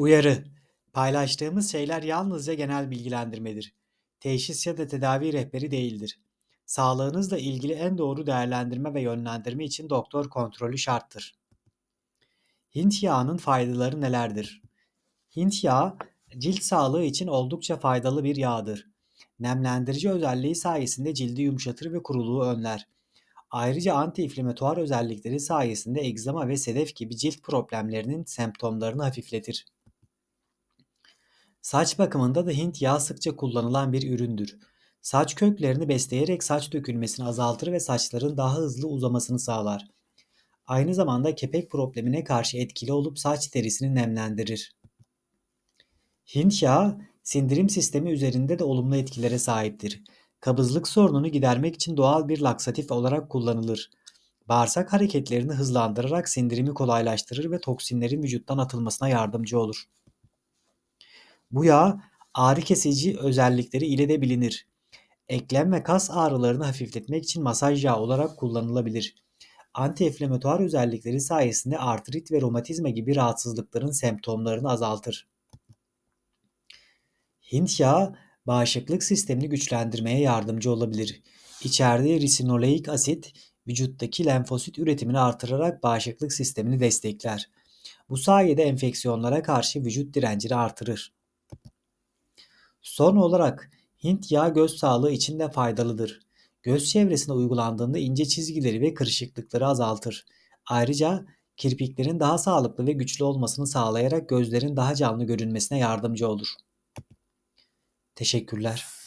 Uyarı: Paylaştığımız şeyler yalnızca genel bilgilendirmedir. Teşhis ya da tedavi rehberi değildir. Sağlığınızla ilgili en doğru değerlendirme ve yönlendirme için doktor kontrolü şarttır. Hint yağının faydaları nelerdir? Hint yağı cilt sağlığı için oldukça faydalı bir yağdır. Nemlendirici özelliği sayesinde cildi yumuşatır ve kuruluğu önler. Ayrıca antiinflamatuar özellikleri sayesinde egzama ve sedef gibi cilt problemlerinin semptomlarını hafifletir. Saç bakımında da Hint yağı sıkça kullanılan bir üründür. Saç köklerini besleyerek saç dökülmesini azaltır ve saçların daha hızlı uzamasını sağlar. Aynı zamanda kepek problemine karşı etkili olup saç derisini nemlendirir. Hint yağı sindirim sistemi üzerinde de olumlu etkilere sahiptir. Kabızlık sorununu gidermek için doğal bir laksatif olarak kullanılır. Bağırsak hareketlerini hızlandırarak sindirimi kolaylaştırır ve toksinlerin vücuttan atılmasına yardımcı olur. Bu yağ ağrı kesici özellikleri ile de bilinir. Eklem ve kas ağrılarını hafifletmek için masaj yağı olarak kullanılabilir. Antiinflamatuar özellikleri sayesinde artrit ve romatizma gibi rahatsızlıkların semptomlarını azaltır. Hint yağı bağışıklık sistemini güçlendirmeye yardımcı olabilir. İçerdiği risinoleik asit vücuttaki lenfosit üretimini artırarak bağışıklık sistemini destekler. Bu sayede enfeksiyonlara karşı vücut direncini artırır. Son olarak Hint yağı göz sağlığı için de faydalıdır. Göz çevresine uygulandığında ince çizgileri ve kırışıklıkları azaltır. Ayrıca kirpiklerin daha sağlıklı ve güçlü olmasını sağlayarak gözlerin daha canlı görünmesine yardımcı olur. Teşekkürler.